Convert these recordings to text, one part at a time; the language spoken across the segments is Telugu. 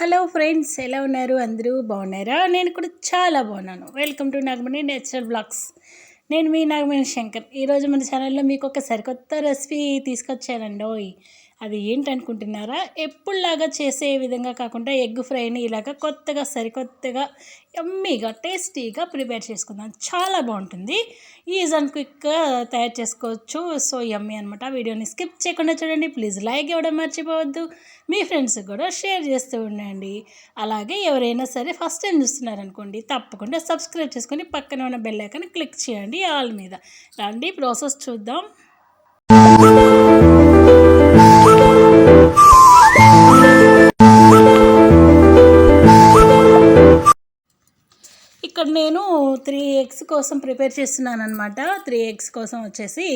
హలో ఫ్రెండ్స్ ఎలా ఉన్నారు? అందరూ బాగున్నారా? నేను కూడా చాలా బాగున్నాను. Welcome to Nagamani natural blogs నేను మీ నాగమణి శంకర్. ఈరోజు మన ఛానల్లో మీకు ఒక సరికొత్త రెసిపీ తీసుకొచ్చానండి ఓయ్ అది ఏంటనుకుంటున్నారా? ఎప్పుడులాగా చేసే విధంగా కాకుండా ఎగ్ ఫ్రైని ఇలాగ కొత్తగా సరికొత్తగా ఎమ్మీగా టేస్టీగా ప్రిపేర్ చేసుకుందాం. చాలా బాగుంటుంది. ఈజ్ అండ్ క్విక్గా తయారు చేసుకోవచ్చు. సో ఎమ్మీ అనమాట వీడియోని స్కిప్ చేయకుండా చూడండి. ప్లీజ్ లైక్ ఇవ్వడం మర్చిపోవద్దు. మీ ఫ్రెండ్స్కి కూడా షేర్ చేస్తూ ఉండండి. అలాగే ఎవరైనా సరే ఫస్ట్ టైం చూస్తున్నారనుకోండి తప్పకుండా సబ్స్క్రైబ్ చేసుకొని పక్కన ఉన్న బెల్ ఐకాన్ క్లిక్ చేయండి ఆల్ మీద. రండి ప్రాసెస్ చూద్దాం. ఇక్కడ నేను త్రీ ఎగ్స్ కోసం ప్రిపేర్ చేస్తున్నాను అనమాట త్రీ ఎగ్స్ కోసం వచ్చేసి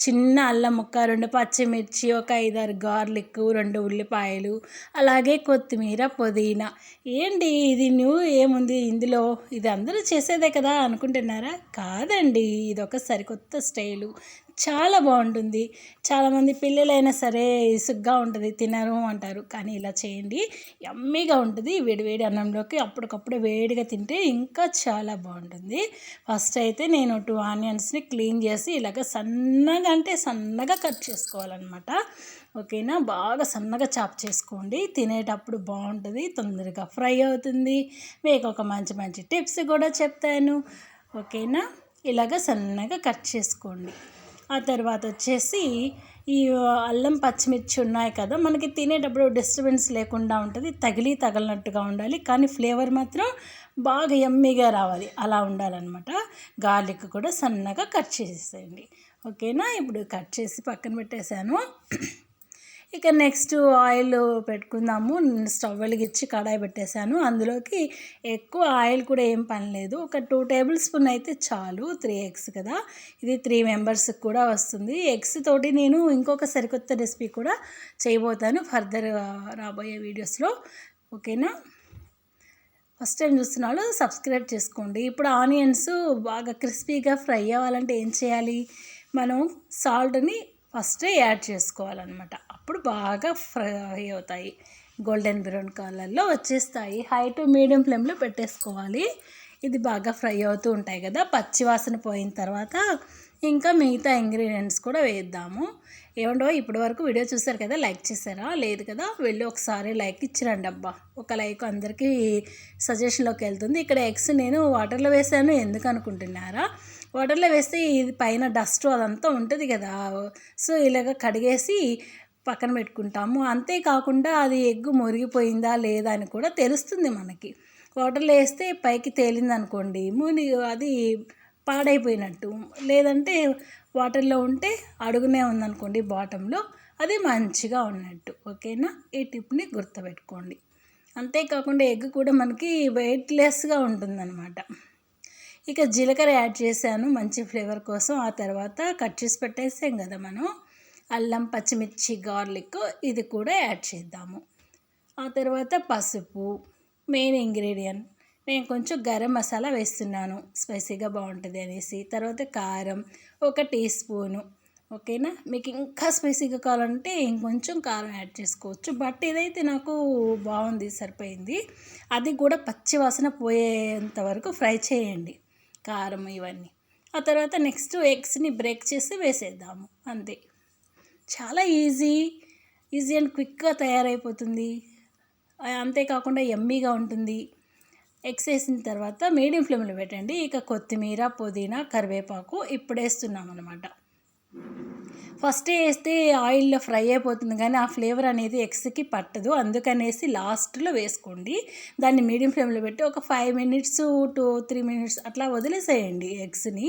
చిన్న అల్లం ముక్క రెండు పచ్చిమిర్చి ఒక ఐదారు గార్లిక్ రెండు ఉల్లిపాయలు అలాగే కొత్తిమీర పుదీనా. ఏంటి ఇది న్యూ ఏముంది ఇందులో? ఇది అందరూ చేసేదే కదా అనుకుంటున్నారా? కాదండి ఇది ఒక సరికొత్త స్టైలు. చాలా బాగుంటుంది. చాలామంది పిల్లలైనా సరే ఇసుగ్గా ఉంటుంది తినరు అంటారు. కానీ ఇలా చేయండి. యమ్మీగా ఉంటుంది వేడివేడి అన్నంలోకి అప్పటికప్పుడు వేడిగా తింటే ఇంకా చాలా బాగుంటుంది. ఫస్ట్ అయితే నేను టూ ఆనియన్స్ని క్లీన్ చేసి ఇలాగ సన్నగా అంటే సన్నగా కట్ చేసుకోవాలన్నమాట. ఓకేనా? బాగా సన్నగా చాప్ చేసుకోండి. తినేటప్పుడు బాగుంటుంది తొందరగా ఫ్రై అవుతుంది. మీకు ఒక మంచి మంచి టిప్స్ కూడా చెప్తాను. ఓకేనా? ఇలాగ సన్నగా కట్ చేసుకోండి. ఆ తర్వాత వచ్చేసి ఈ అల్లం పచ్చిమిర్చి ఉన్నాయి కదా మనకి తినేటప్పుడు డిస్టర్బెన్స్ లేకుండా ఉంటుంది తగిలి తగలనట్టుగా ఉండాలి కానీ ఫ్లేవర్ మాత్రం బాగా ఎమ్మిగా రావాలి అలా ఉండాలన్నమాట. గార్లిక్ కూడా సన్నగా కట్ చేసేయండి ఓకేనా ఇప్పుడు కట్ చేసి పక్కన పెట్టేశాను. ఇక నెక్స్ట్ ఆయిల్ పెట్టుకుందాము. స్టవ్ వెలిగించి కడాయి పెట్టేశాను. అందులోకి ఎక్కువ ఆయిల్ కూడా ఏం పని లేదు. ఒక టూ టేబుల్ స్పూన్ అయితే చాలు. త్రీ ఎగ్స్ కదా. ఇది త్రీ మెంబర్స్కి కూడా వస్తుంది. ఎగ్స్ తోటి నేను ఇంకొక సరికొత్త రెసిపీ కూడా చేయబోతాను ఫర్దర్ రాబోయే వీడియోస్లో ఓకేనా? ఫస్ట్ టైం చూస్తున్నాడు సబ్స్క్రైబ్ చేసుకోండి. ఇప్పుడు ఆనియన్స్ బాగా క్రిస్పీగా ఫ్రై అవ్వాలంటే ఏం చేయాలి? మనం సాల్ట్ని ఫస్టే యాడ్ చేసుకోవాలన్నమాట. అప్పుడు బాగా ఫ్రై అవుతాయి. గోల్డెన్ బ్రౌన్ కలర్లో వచ్చేస్తాయి. హై టు మీడియం ఫ్లేమ్లో పెట్టేసుకోవాలి. ఇది బాగా ఫ్రై అవుతూ ఉంటాయి కదా. పచ్చివాసన పోయిన తర్వాత ఇంకా మిగతా ఇంగ్రీడియంట్స్ కూడా వేద్దాము. ఏమండో ఇప్పటి వరకు వీడియో చూసారు కదా? లైక్ చేశారా? లేదు కదా? వెళ్ళి ఒకసారి లైక్ ఇచ్చిరండి అబ్బా. ఒక లైక్ అందరికీ సజెషన్లోకి వెళ్తుంది. ఇక్కడ ఎగ్స్ నేను వాటర్లో వేసాను. ఎందుకు అనుకుంటున్నారా? వాటర్లో వేస్తే ఇది పైన డస్ట్ అదంతా ఉంటుంది కదా. సో ఇలాగ కడిగేసి పక్కన పెట్టుకుంటాము. అంతేకాకుండా అది ఎగ్గు మురిగిపోయిందా లేదా అని కూడా తెలుస్తుంది మనకి. వాటర్లో వేస్తే పైకి తేలిందనుకోండి ముని అది పాడైపోయినట్టు. లేదంటే వాటర్లో ఉంటే అడుగునే ఉందనుకోండి బాటంలో అది మంచిగా ఉన్నట్టు. ఓకేనా? ఈ టిప్ని గుర్తుపెట్టుకోండి. అంతేకాకుండా ఎగ్ కూడా మనకి వెయిట్లెస్గా ఉంటుందన్నమాట. ఇక జీలకర్ర యాడ్ చేశాను మంచి ఫ్లేవర్ కోసం. ఆ తర్వాత కట్ చేసి పెట్టేసాం కదా మనం? అల్లం పచ్చిమిర్చి గార్లిక్ ఇది కూడా యాడ్ చేద్దాము. ఆ తర్వాత పసుపు మెయిన్ ఇంగ్రీడియంట్. నేను కొంచెం గరం మసాలా వేస్తున్నాను స్పైసీగా బాగుంటుంది అనేసి. తర్వాత కారం ఒక టీ స్పూను. ఓకేనా? మీకు ఇంకా స్పైసీగా కావాలంటే ఇంకొంచెం కారం యాడ్ చేసుకోవచ్చు. బట్ ఇదైతే నాకు బాగుంది సరిపోయింది. అది కూడా పచ్చి వాసన పోయేంత వరకు ఫ్రై చేయండి. కారం ఇవన్నీ. ఆ తర్వాత నెక్స్ట్ ఎగ్స్ని బ్రేక్ చేసి వేసేద్దాము. అంతే. చాలా ఈజీ ఈజీ అండ్ క్విక్గా తయారైపోతుంది. అంతేకాకుండా ఎమ్మీగా ఉంటుంది. ఎగ్స్ వేసిన తర్వాత మీడియం ఫ్లేమ్లో పెట్టండి. ఇక కొత్తిమీర పుదీనా కరివేపాకు ఇప్పుడు వేస్తున్నాం అనమాట ఫస్ట్ వేస్తే ఆయిల్లో ఫ్రై అయిపోతుంది కానీ ఆ ఫ్లేవర్ అనేది ఎగ్స్కి పట్టదు. అందుకనేసి లాస్ట్లో వేసుకోండి. దాన్ని మీడియం ఫ్లేమ్లో పెట్టి ఒక five minutes two three minutes అట్లా వదిలేసేయండి ఎగ్స్ని.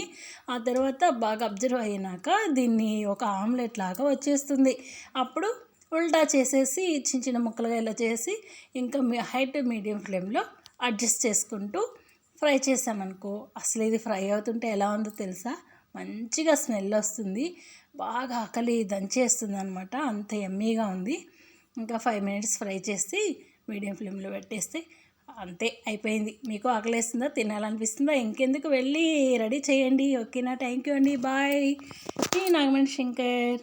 ఆ తర్వాత బాగా అబ్జర్వ్ అయినాక దీన్ని ఒక ఆమ్లెట్ లాగా వచ్చేస్తుంది. అప్పుడు ఉల్టా చేసేసి చిన్న చిన్న ముక్కలుగా ఇలా చేసి ఇంకా మీ హైట్ మీడియం ఫ్లేమ్లో అడ్జస్ట్ చేసుకుంటూ ఫ్రై చేసామనుకో అసలు ఇది ఫ్రై అవుతుంటే ఎలా ఉందో తెలుసా? మంచిగా స్మెల్ వస్తుంది. బాగా ఆకలి దంచేస్తుంది అనమాట అంత ఎమ్మీగా ఉంది. ఇంకా ఫైవ్ మినిట్స్ ఫ్రై చేసి మీడియం ఫ్లేమ్లో పెట్టేస్తే అంతే అయిపోయింది. మీకు ఆకలేస్తుందా? తినాలనిపిస్తుందా? ఇంకెందుకు వెళ్ళి రెడీ చేయండి. ఓకేనా? థ్యాంక్ యూ అండి. బాయ్. నాగమణి శంకర్.